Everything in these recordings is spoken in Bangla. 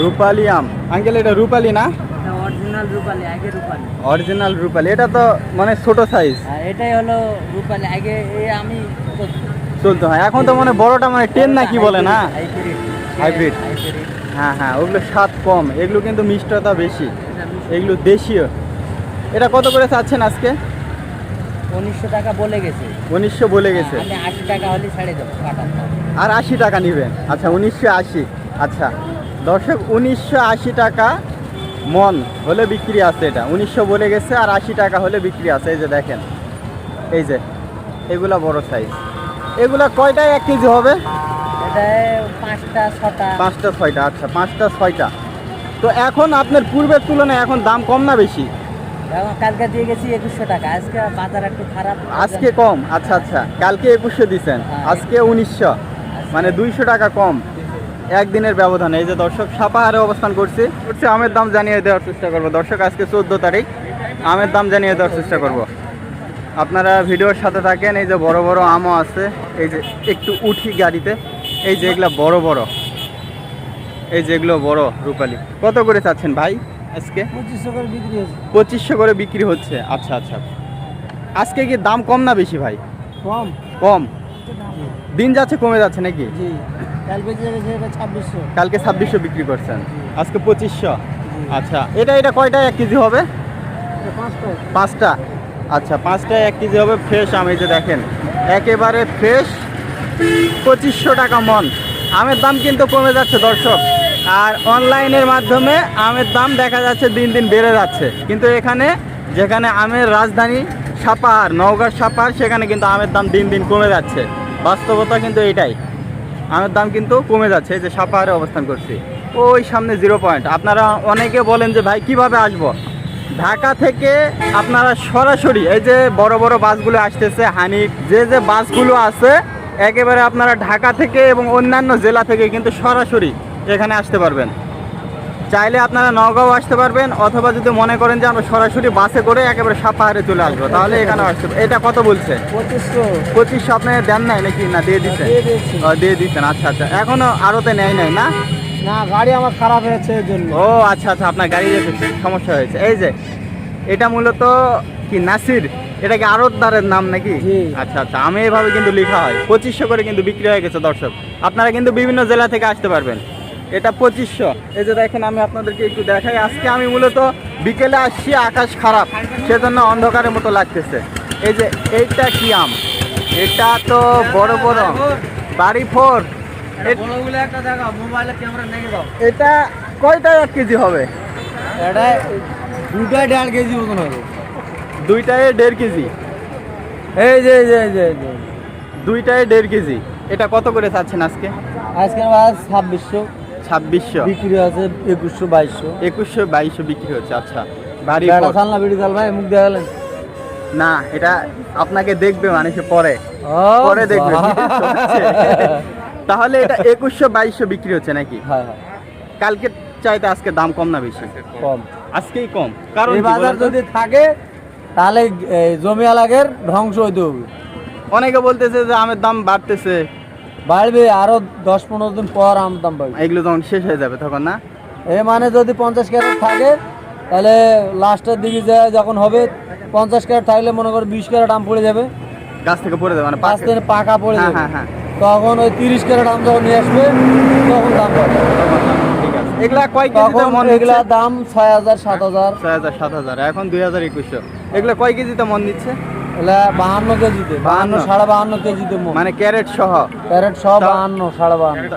রূপালি আম। আঙ্কেল এটা রূপালি না? অরিজিনাল রূপালি আগে রূপালি। অরিজিনাল রূপালি। এটা তো মানে ছোট সাইজ এটাই হলো রূপালি। আগে আমি চলতো হয়। এখন তো মানে বড়টা মানে টেন না কি বলে না? হাইব্রিড হ্যাঁ হ্যাঁ ওগুলো স্বাদ কম। এগুলো কিন্তু মিষ্টতা বেশি। এগুলো দেশীয়। এটা কত করে চাচ্ছেন আজকে? উনিশশো টাকা বলে গেছে। উনিশশো বলে গেছে। আমি আশি টাকা হলে ছাড়ে দেবো। আর আশি টাকা নেবেন। আচ্ছা উনিশশো আশি। আচ্ছা। দর্শক উনিশশো আশি টাকা মন হলে বিক্রি আছে এটা। উনিশশো বলে গেছে আর আশি টাকা হলে বিক্রি আছে এই যে দেখেন। এই যে এগুলা বড় সাইজ এগুলা কয়টায় এক কেজি হবে? এটা পাঁচটা ছটা। পাঁচটা ছয়টা আচ্ছা পাঁচটা ছয়টা। তো এখন আপনার পূর্বের তুলনায় এখন দাম কম না বেশি? কালকে দিয়ে গেছি একুশশো টাকা আজকে বাজার একটু খারাপ। আজকে কম আচ্ছা আচ্ছা কালকে একুশশো দিচ্ছেন হ্যাঁ। আজকে উনিশশো মানে দুইশো টাকা কম। একদিনের ব্যবধানে। এই যে দর্শক সাপাহারে অবস্থান করছি। করছি আমের দাম জানিয়ে দেওয়ার চেষ্টা করব। দর্শক আজকে চোদ্দ তারিখ। আমের দাম জানিয়ে দেওয়ার চেষ্টা করব। আপনারা ভিডিওর সাথে থাকেন এই যে বড় বড় আমও আছে এই যে একটু উঠি গাড়িতে এই যে এগুলা বড় বড় এই যে এগুলো বড় রূপালি। কত করে চাচ্ছেন ভাই আজকে? পঁচিশশো করে বিক্রি হচ্ছে। আচ্ছা আচ্ছা। আজকে কি দাম কম না বেশি ভাই? কম। কম। দিন যাচ্ছে কমে যাচ্ছে নাকি? কালকে ছাব্বিশশো। বিক্রি করছেন? আজকে পঁচিশশো? আচ্ছা এটা এটা কয়টা এক কেজি হবে? পাঁচটা পাঁচটা। আচ্ছা পাঁচটা এক কেজি হবে ফ্রেশ আম যে দেখেন। একেবারে ফ্রেশ পঁচিশশো টাকা মন। আমের দাম কিন্তু কমে যাচ্ছে দর্শক। আর অনলাইনের মাধ্যমে আমের দাম দেখা যাচ্ছে দিন দিন বেড়ে যাচ্ছে। কিন্তু এখানে যেখানে আমের রাজধানী সাপাহার নওগাঁ সাপাহার সেখানে কিন্তু আমের দাম দিন দিন কমে যাচ্ছে। বাস্তবতা কিন্তু এটাই। আমের দাম কিন্তু কমে যাচ্ছে, এই যে সাপাহারে অবস্থান করছি। ওই সামনে জিরো পয়েন্ট আপনারা অনেকে বলেন যে, ভাই, কীভাবে আসব। ঢাকা থেকে আপনারা সরাসরি এই যে বড় বড় বাসগুলো আসতেছে হানিক যে যে বাসগুলো আছে, একেবারে আপনারা ঢাকা থেকে এবং অন্যান্য জেলা থেকে কিন্তু সরাসরি এখানে আসতে পারবেন। চাইলে আপনারা নগাঁও আসতে পারবেন অথবা যদি মনে করেন যে আমরা সরাসরি বাসে করে একেবারে সাপাহারে চলে আসব তাহলে এখানে আসতে এটা কত বলছে? পঁচিশশো। আপনি দেন নাই নাকি? না দিয়ে দিচ্ছেন দিয়ে দিচ্ছেন আচ্ছা আচ্ছা। এখনও আরোতে নেয় নাই না? না গাড়ি আমার খারাপ হয়েছে ও আচ্ছা আচ্ছা আপনার গাড়ি সমস্যা হয়েছে। এই যে এটা মূলত কি নাসির? এটা কি আড়তদারের নাম নাকি। আচ্ছা আচ্ছা আমি এভাবে কিন্তু লেখা হয়। পঁচিশশো করে কিন্তু বিক্রি হয়ে গেছে দর্শক। আপনারা কিন্তু বিভিন্ন জেলা থেকে আসতে পারবেন। এটা পঁচিশশো। এই যে দেখেন আমি আপনাদেরকে একটু দেখাই। আজকে আমি মূলত বিকেলে আসছি আকাশ খারাপ সেজন্য অন্ধকারের মতো লাগতেছে। এই যে এইটা কি আম? এটা তো বড় বড়। বাড়ি ফোর। এটা কয়টা এক কেজি হবে? এটা দুটা দেড় কেজি মতন হবে। দুইটায় দেড় কেজি। এই যে এই যে এই যে দুইটায় দেড় কেজি। এটা কত করে চাচ্ছেন আজকে? আজকে ছাব্বিশশো। ছাব্বিশশো। বিক্রি আছে একুশশো বাইশশো। একুশশো বাইশশো বিক্রি হচ্ছে আচ্ছা। না বিড়ি ভাই মুখ দিয়ে না এটা আপনাকে দেখবে মানুষে পরে। পরে দেখবে। তাহলে এটা একুশশো বাইশশো বিক্রি হচ্ছে নাকি? হ্যাঁ হ্যাঁ। কালকে চাইতে আজকে দাম কম না বেশি? কম। আজকেই কম। কারণ বাজার যদি থাকে তাহলে জমি ধ্বংস হইতে হবে। অনেকে বলতেছে যে আমের দাম বাড়তেছে। বাড়বে আরও দশ পনেরো দিন পর আম দাম বাড়বে। এগুলো তখন শেষ হয়ে যাবে তখন না? এ মানে যদি পঞ্চাশ ক্যারেট থাকে তাহলে লাস্টের দিকে যায় যখন হবে পঞ্চাশ ক্যারেট থাকলে মনে করো বিশ ক্যারেট আম পড়ে যাবে। গাছ থেকে পড়ে যাবে মানে পাঁচ। দিনে পাকা পড়ে হ্যাঁ যাবে। হ্যাঁ হ্যাঁ। তখন ওই তিরিশ ক্যারেট আম যখন নিয়ে আসবে তখন দাম পাবে এগুলা কয় তখন মন এগুলা দাম ছয় হাজার সাত হাজার। ছয় হাজার সাত হাজার এখন দুই হাজার একুশশো। এগুলো কয় কেজিতে মন দিচ্ছে? বাহান্ন কেজিতে বাহান্ন সাড়ে বাহান্ন কেজিতে মন মানে ক্যারেট সহ? ক্যারেট সব বাহান্ন সাড়ে বাহান্ন।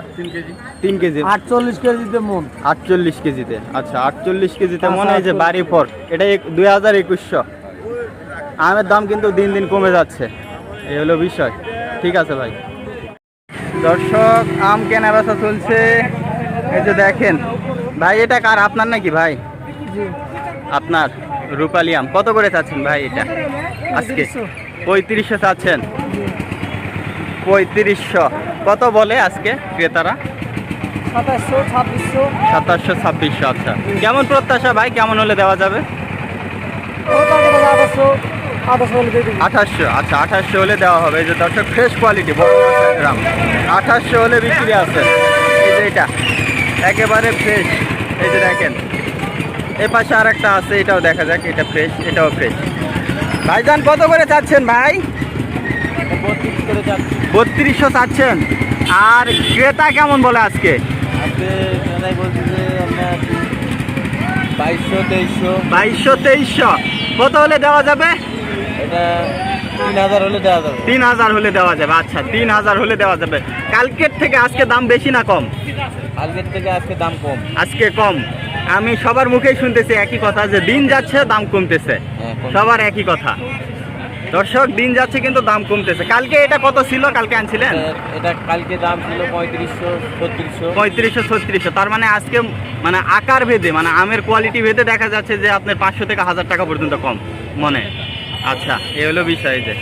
তিন কেজি। আটচল্লিশ কেজিতে মন আটচল্লিশ কেজিতে। আচ্ছা আটচল্লিশ কেজিতে আচ্ছা, মনে হয় যে বাড়ি এটা দুই হাজার একুশশো। আমের দাম কিন্তু দিন দিন কমে যাচ্ছে। এই হলো বিষয়। ঠিক আছে ভাই। দর্শক আম কেনা বেচা চলছে। এই যে দেখেন ভাই এটা কার? আপনার নাকি ভাই? আপনার। রূপালি আম। কত করে চাচ্ছেন ভাই এটা? আজকে পঁয়ত্রিশশো চাচ্ছেন। পঁয়ত্রিশশো। কত বলে আজকে ক্রেতারা? সাতাশশো ছাব্বিশশো। আচ্ছা। কেমন প্রত্যাশা ভাই? কেমন হলে দেওয়া যাবে? আঠাশশো আচ্ছা আঠাশশো হলে দেওয়া হবে। এই যে দর্শক ফ্রেশ কোয়ালিটি বড় গ্রাম। আঠাশশো হলে বিক্রি আছে। এই যে এটা একেবারে ফ্রেশ এই যে দেখেন এ পাশে আর একটা আছে এটাও দেখা যাক এটা ফ্রেশ এটাও ফ্রেশ ভাইজান কত করে চাচ্ছেন ভাই? বত্রিশশো চাচ্ছেন। আর ক্রেতা কেমন বলে আজকে? আজকে বলছি যে বাইশশো তেইশশো। কত হলে দেওয়া যাবে? এটা তিন হাজার হলে দেওয়া যাবে। তিন হাজার হলে দেওয়া যাবে। আচ্ছা তিন হাজার হলে দেওয়া যাবে। কালকের থেকে আজকে দাম বেশি না কম? আজকের থেকে আজকে দাম কম। আজকে কম। আমি সবার মুখেই শুনতেছি একই কথা যে দিন যাচ্ছে দাম কমতেছে। হ্যাঁ, সবার একই কথা। দর্শক দিন যাচ্ছে কিন্তু দাম কমতেছে। কালকে এটা কত ছিল? কালকে আনছিলেন? এটা কালকে দাম ছিল পঁয়ত্রিশশো ছত্রিশশো। পঁয়ত্রিশশো ছত্রিশশো। তার মানে আজকে মানে আকার ভেদে মানে আমের কোয়ালিটি ভেদে দেখা যাচ্ছে যে আপনার পাঁচশো থেকে হাজার টাকা পর্যন্ত কম মনে। আচ্ছা এ হলো বিষয় যে